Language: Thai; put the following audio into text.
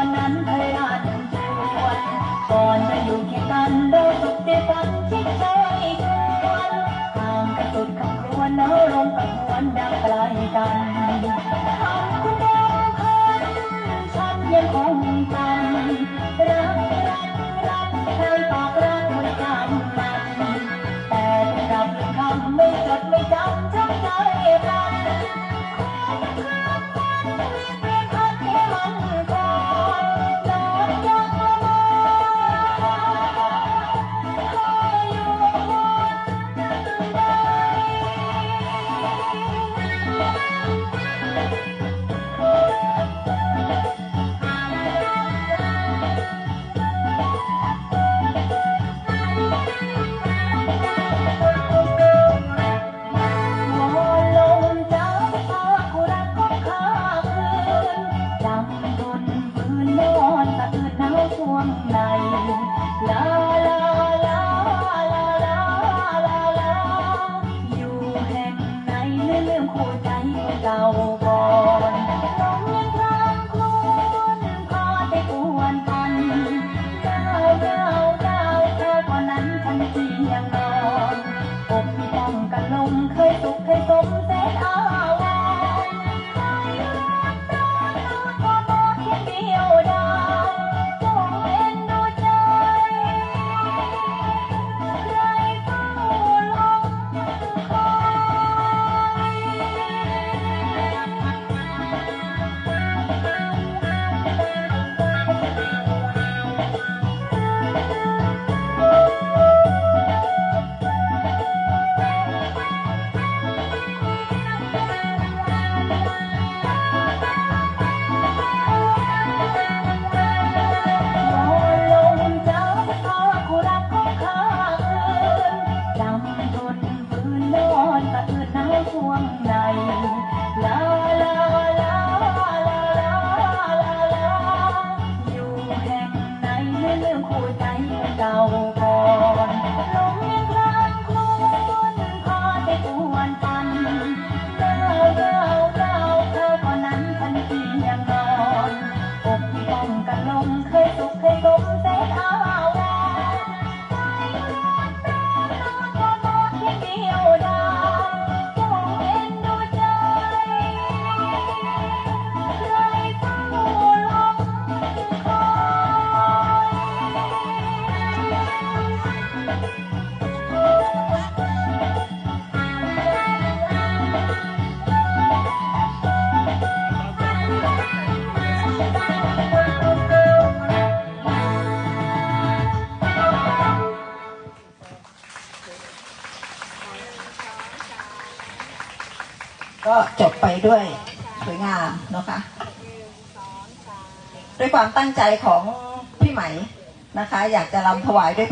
อนนั้นเคยอาจชวนก่อนจะอยู่แค่กันโราสุขเดียวกันที่เคยชวนห่างกันสุดคำครวญเนื้อลงกับหวนดังไกลกัน ก็จบไปด้วยสวยงามนะคะด้วยความตั้งใจของพี่ไหมนะคะ อยากจะรำถวายด้วย